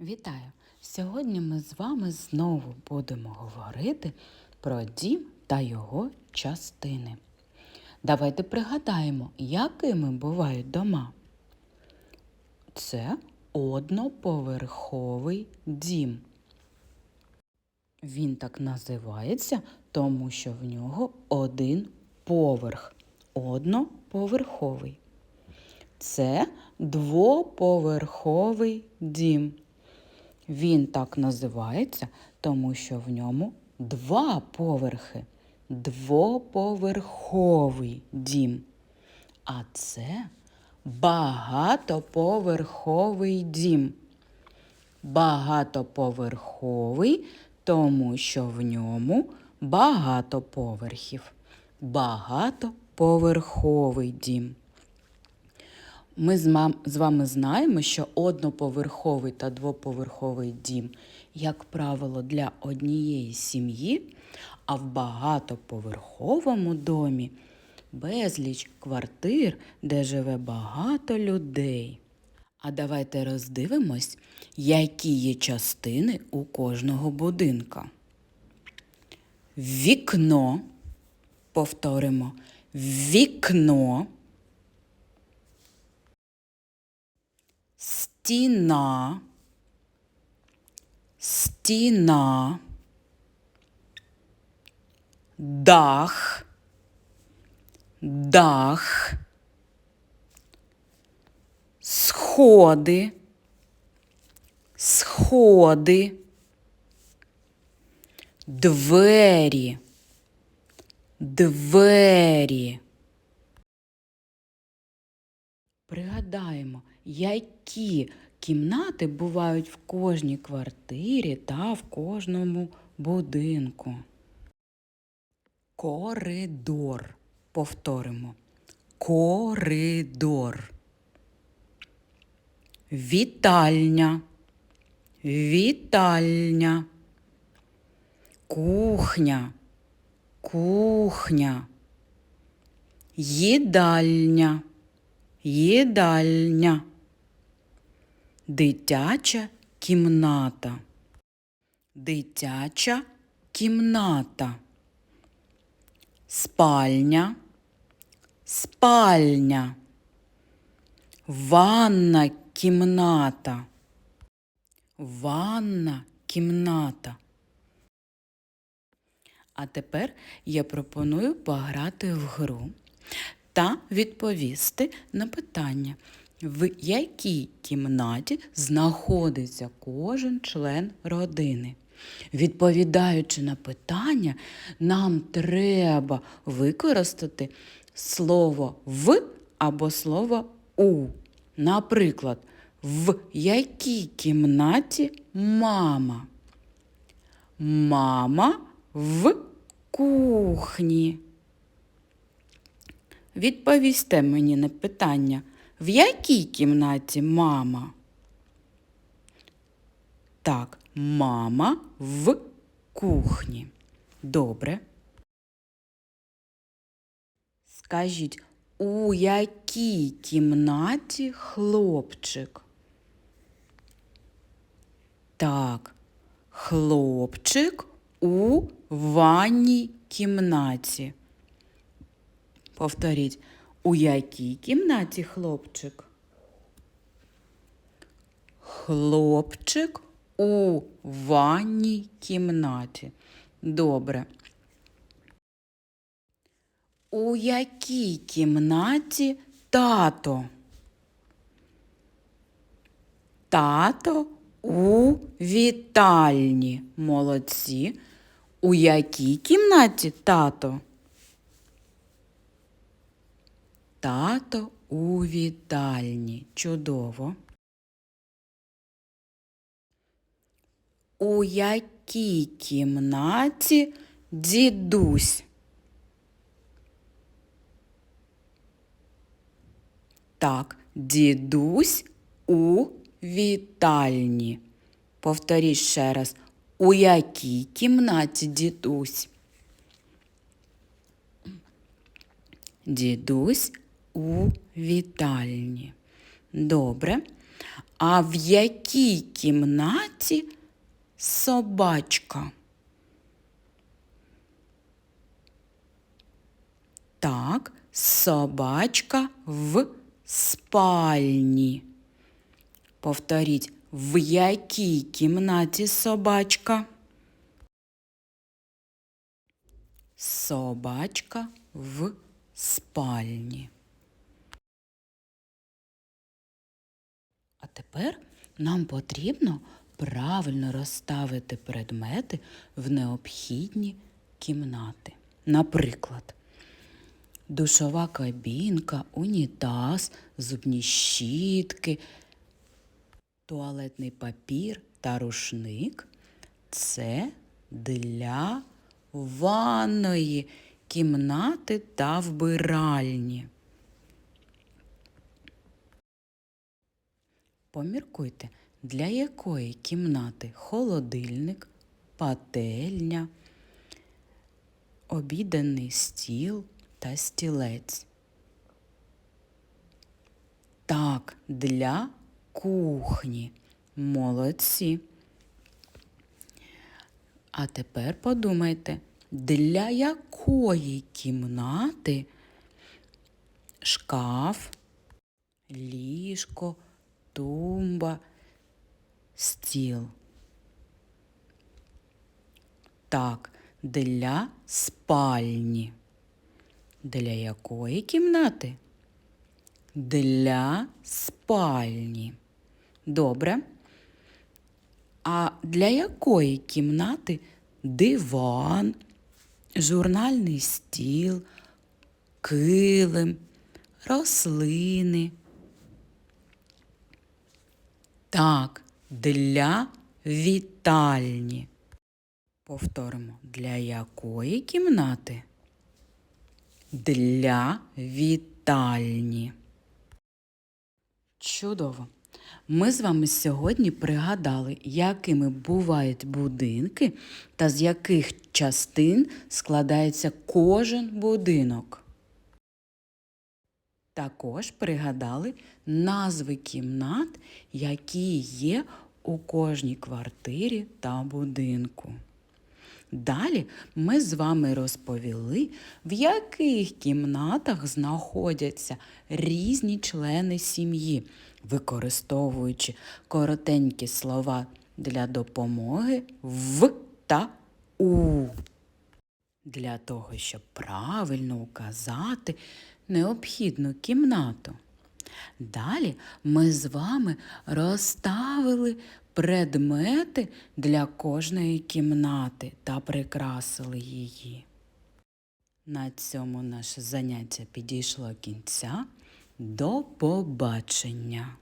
Вітаю! Сьогодні ми з вами знову будемо говорити про дім та його частини. Давайте пригадаємо, якими бувають дома. Це одноповерховий дім. Він так називається, тому що в нього один поверх. Одноповерховий. Це двоповерховий дім. Він так називається, тому що в ньому два поверхи. Двоповерховий дім. А це багатоповерховий дім. Багатоповерховий, тому що в ньому багато поверхів. Багатоповерховий дім. Ми з, вами знаємо, що одноповерховий та двоповерховий дім, як правило, для однієї сім'ї, а в багатоповерховому домі безліч квартир, де живе багато людей. А давайте роздивимось, які є частини у кожного будинка. Вікно, повторимо, вікно. стіна, стіна, дах, дах, сходи, сходи, двері, двері. Пригадаємо, які кімнати бувають в кожній квартирі та в кожному будинку. Коридор. Повторимо. Коридор. Вітальня. Вітальня. Кухня. Кухня. Їдальня. Їдальня. Дитяча кімната. Дитяча кімната. Спальня. Спальня. Ванна кімната. Ванна кімната. А тепер я пропоную пограти в гру та відповісти на питання, в якій кімнаті знаходиться кожен член родини. Відповідаючи на питання, нам треба використати слово в або слово у. Наприклад, в якій кімнаті мама? Мама в кухні. Відповісте мені на питання, в якій кімнаті мама? Так, мама в кухні. Добре. Скажіть, у якій кімнаті хлопчик? Так, хлопчик у ванній кімнаті. Повторіть, у якій кімнаті хлопчик? Хлопчик у ванній кімнаті. Добре. У якій кімнаті тато? Тато у вітальні. Молодці. У якій кімнаті тато? Тато у вітальні. Чудово. У якій кімнаті дідусь? Так, дідусь у вітальні. Повторіть ще раз. У якій кімнаті дідусь? Дідусь у вітальні. Добре. А в якій кімнаті собачка? Так, собачка в спальні. Повторіть, в якій кімнаті собачка? Собачка в спальні. А тепер нам потрібно правильно розставити предмети в необхідні кімнати. Наприклад, душова кабінка, унітаз, зубні щітки, туалетний папір та рушник це для ванної кімнати та вбиральні. Поміркуйте, для якої кімнати холодильник, пательня, обіданий стіл та стілець. Так, для кухні. Молодці. А тепер подумайте, для якої кімнати шкаф, ліжко, тумба, стіл. Так, для спальні. Для якої кімнати? Для спальні. Добре. А для якої кімнати диван, журнальний стіл, килим, рослини? Так, для вітальні. Повторимо, для якої кімнати? Для вітальні. Чудово! Ми з вами сьогодні пригадали, якими бувають будинки та з яких частин складається кожен будинок. Також пригадали назви кімнат, які є у кожній квартирі та будинку. Далі ми з вами розповіли, в яких кімнатах знаходяться різні члени сім'ї, використовуючи коротенькі слова для допомоги в та у. Для того, щоб правильно указати необхідну кімнату. Далі ми з вами розставили предмети для кожної кімнати та прикрасили її. На цьому наше заняття підійшло кінця. До побачення!